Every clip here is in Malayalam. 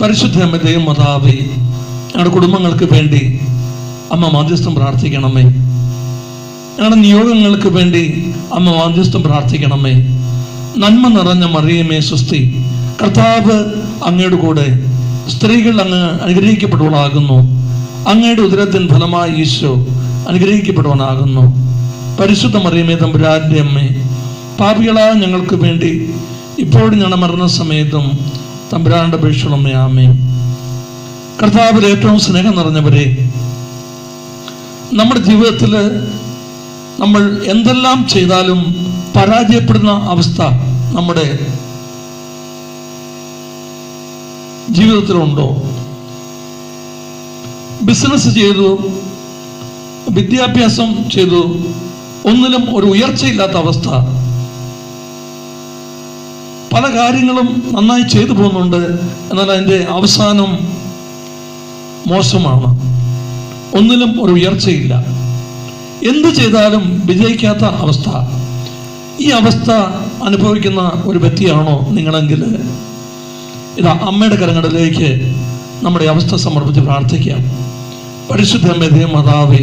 പരിശുദ്ധ ദൈവം മാതാവേ ഞങ്ങളുടെ കുടുംബങ്ങൾക്ക് വേണ്ടി അമ്മ മാധ്യസ്ഥം പ്രാർത്ഥിക്കണമേ. ഞങ്ങളുടെ നിയോഗങ്ങൾക്ക് വേണ്ടി അമ്മ മാധ്യസ്ഥം പ്രാർത്ഥിക്കണമേ. നന്മ നിറഞ്ഞ മറിയമേ സുസ്തി കർത്താവ് അങ്ങയുടെ കൂടെ സ്ത്രീകൾ അങ്ങ് അനുഗ്രഹിക്കപ്പെടുവാനാകുന്നു അങ്ങയുടെ ഉദരത്തിൻ ഫലമായി ഈശോ അനുഗ്രഹിക്കപ്പെടുവാനാകുന്നു പരിശുദ്ധ മറിയമേ തമ്പുരാന്റെ അമ്മേ പാപികളായ ഞങ്ങൾക്ക് വേണ്ടി ഇപ്പോഴും ഞങ്ങളുടെ മരണസമയത്തും തമ്പുരാന്റെ അപേക്ഷകളമ്മേ ആമേ കർത്താവിൽ ഏറ്റവും സ്നേഹം നിറഞ്ഞവരെ നമ്മുടെ ജീവിതത്തിൽ നമ്മൾ എന്തെല്ലാം ചെയ്താലും പരാജയപ്പെടുന്ന അവസ്ഥ നമ്മുടെ ജീവിതത്തിലുണ്ടോ? ബിസിനസ് ചെയ്തു വിദ്യാഭ്യാസം ചെയ്തു ഒന്നിലും ഒരു ഉയർച്ചയില്ലാത്ത അവസ്ഥ പല കാര്യങ്ങളും നന്നായി ചെയ്തു പോകുന്നുണ്ട് എന്നാൽ അതിന്റെ അവസാനം മോശമാണ്. ഒന്നിലും ഒരു ഉയർച്ചയില്ല. എന്ത് ചെയ്താലും വിജയിക്കാത്ത അവസ്ഥ. ഈ അവസ്ഥ അനുഭവിക്കുന്ന ഒരു വ്യക്തിയാണോ നിങ്ങളെങ്കിൽ? ഇതാ അമ്മയുടെ കരങ്ങളിലേക്ക് നമ്മുടെ അവസ്ഥ സമർപ്പിച്ച് പ്രാർത്ഥിക്കാം. പരിശുദ്ധ മെതേ മാതാവേ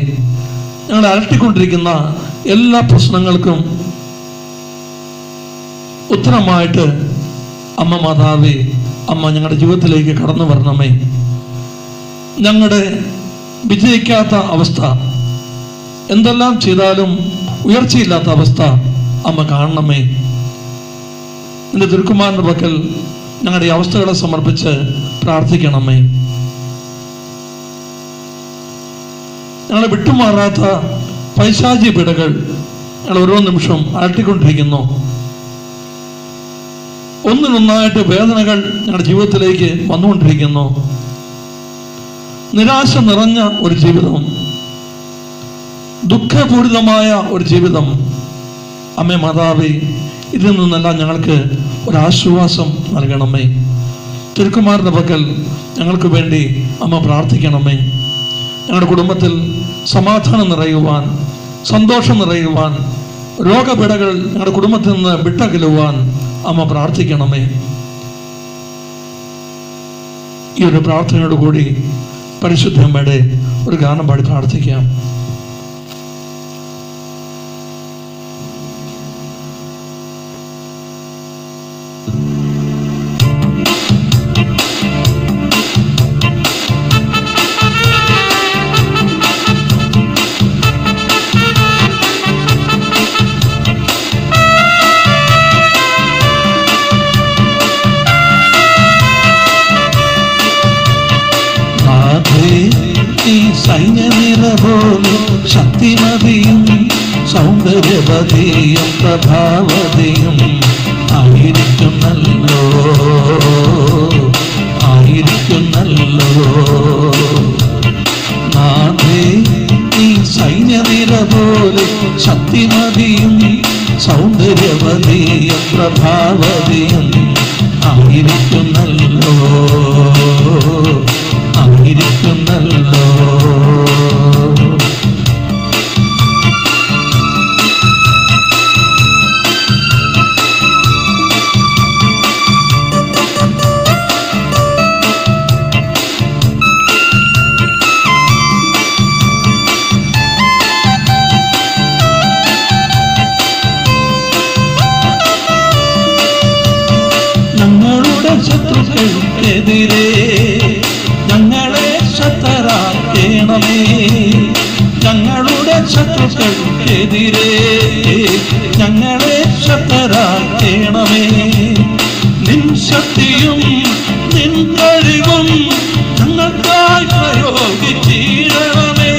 ഞങ്ങളെ അലട്ടിക്കൊണ്ടിരിക്കുന്ന എല്ലാ പ്രശ്നങ്ങൾക്കും ഉത്തരമായിട്ട് അമ്മ മാതാവേ അമ്മ ഞങ്ങളുടെ ജീവിതത്തിലേക്ക് കടന്നു വരണമേ. ഞങ്ങളുടെ വിജയിക്കാത്ത അവസ്ഥ എന്തെല്ലാം ചെയ്താലും ഉയർച്ചയില്ലാത്ത അവസ്ഥ അമ്മ കാണണമേ. എന്റെ തിരുക്കുമാരന്റെ പക്കൽ ഞങ്ങളുടെ അവസ്ഥകളെ സമർപ്പിച്ച് പ്രാർത്ഥിക്കണമേ. ഞങ്ങളെ വിട്ടുമാറാത്ത പൈശാചി പിടകൾ ഞങ്ങൾ ഓരോ നിമിഷം അലട്ടിക്കൊണ്ടിരിക്കുന്നു. ഒന്നിനൊന്നായിട്ട് വേദനകൾ ഞങ്ങളുടെ ജീവിതത്തിലേക്ക് വന്നുകൊണ്ടിരിക്കുന്നു. നിരാശ നിറഞ്ഞ ഒരു ജീവിതം. ദുഃഖപൂരിതമായ ഒരു ജീവിതം. അമ്മേ മാതാവേ ഇതിൽ നിന്നെല്ലാം ഞങ്ങൾക്ക് ഒരാശ്വാസം നൽകണമേ. തിരുക്കുമാരുടെ പക്കൽ ഞങ്ങൾക്ക് വേണ്ടി അമ്മ പ്രാർത്ഥിക്കണമേ. ഞങ്ങളുടെ കുടുംബത്തിൽ സമാധാനം നിറയുവാൻ സന്തോഷം നിറയുവാൻ രോഗപിടകൾ ഞങ്ങളുടെ കുടുംബത്തിൽ നിന്ന് വിട്ടകലുവാൻ അമ്മ പ്രാർത്ഥിക്കണമേ. ഈ ഒരു പ്രാർത്ഥനയോടുകൂടി പരിശുദ്ധ അമ്മയുടെ ഒരു ഗാനം പാടി പ്രാർത്ഥിക്കാം. പോലെ ശക്തിമതിയും സൗന്ദര്യവതിയും പ്രഭാവതിയും ആയിരിക്കുന്നല്ലോ. ആയിരിക്കുന്നല്ലോ. നാഥേ, ഈ സൈന്യനിര പോലെ ശക്തിമതിയും സൗന്ദര്യവതിയും പ്രഭാവതിയും ആയിരിക്കുന്നല്ലോ ആയിരിക്കുന്നല്ലോ. ഞങ്ങളെ ശക്തരാക്കേണമേ. നിൻ ശക്തിയും നിൻ കഴിവും ഞങ്ങൾക്കായി പ്രയോഗിച്ചിടണമേ.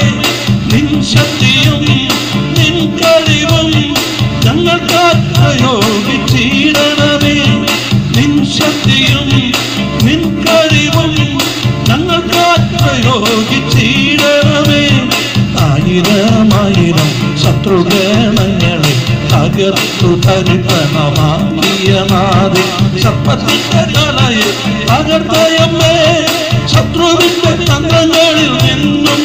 നിൻ ശക്തിയും നിൻ കഴിവും ഞങ്ങൾക്കായി പ്രയോഗിച്ചിടണമേ. തകർത്തു തരിപ്പണമാക്കിയ നാദെ സർപ്പത്തിന്റെ തലയെ തകർത്തയമ്മേ ശത്രുവിന്റെ തന്ത്രങ്ങളിൽ നിന്നും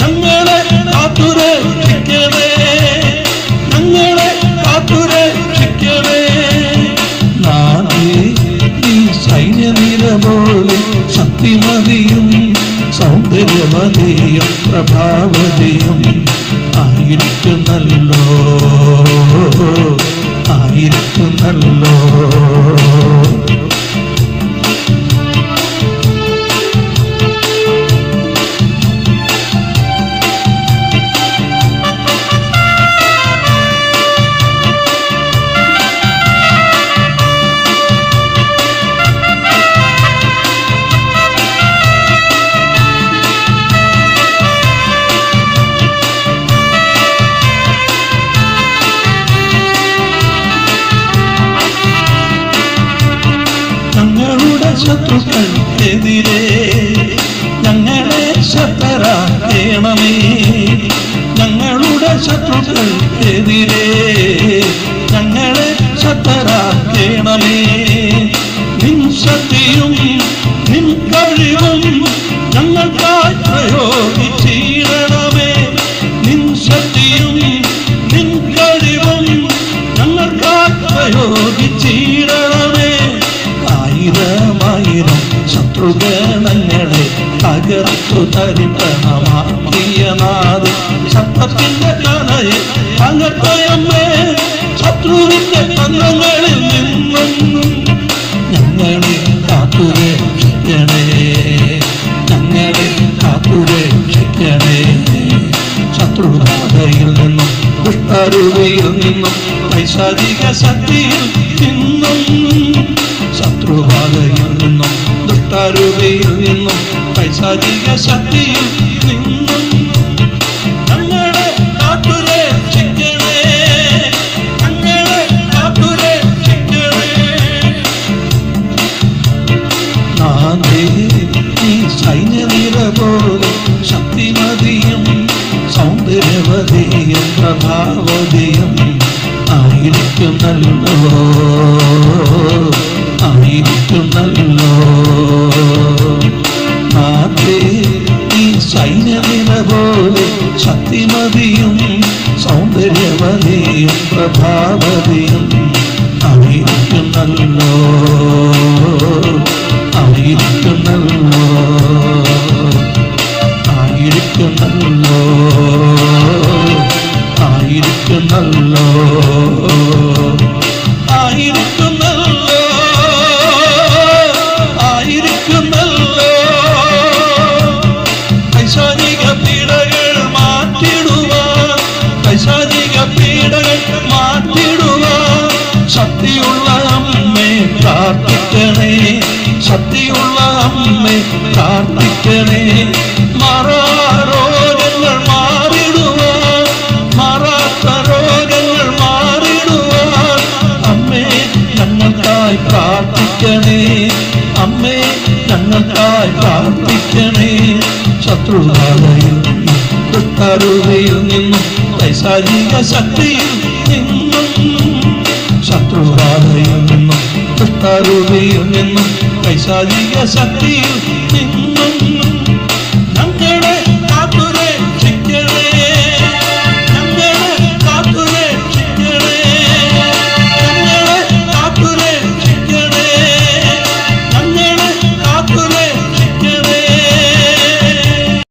ഞങ്ങളെ കാത്തുരക്ഷിക്കണേ ഞങ്ങളെ കാത്തുരക്ഷിക്കണേ നാദേ ഈ സൈന്യനിര പോലെ ശക്തിമതിയും സൗന്ദര്യമതിയും പ്രഭാവതിയും ആയിരിക്കുന്നല്ലോ. ആയിരിക്കുന്നല്ലോ. ശത്രുക്കൾക്കെതിരെ ശത്രുബാധയിൽ നിന്നും ദുഷ്ടരുവയിൽ നിന്നും പൈശാചിക ശക്തിയിൽ നിന്നും ശത്രുബാധയിൽ നിന്നും ദുഷ്ടരുവയിൽ നിന്നും പൈശാചിക ശക്തിയിൽ നിന്നും ആയിരിക്കുന്നല്ലോ ആയിരിക്കുന്നല്ലോ നാദേ നീ സൈന്യനിര പോലെ ശക്തിമതിയും സൗന്ദര്യവതിയും പ്രഭാവതിയും അമ്മേ പ്രാർത്ഥിക്കണേ. മാറാരോഗങ്ങൾ മാറിടുവാൻ മാറാത്ത രോഗങ്ങൾ അമ്മേ ഞങ്ങൾക്കായി പ്രാർത്ഥിക്കണേ. അമ്മേ ഞങ്ങൾക്കായി പ്രാർത്ഥിക്കണേ. ശത്രുബാധയിൽ ദുഷ്ടരുവയിൽ നിന്നും പൈശാചിക ശക്തിയിൽ നിന്നും ശത്രുബാധയിൽ നിന്നും പൈശാചിക ശക്തിയിൽ നിന്നും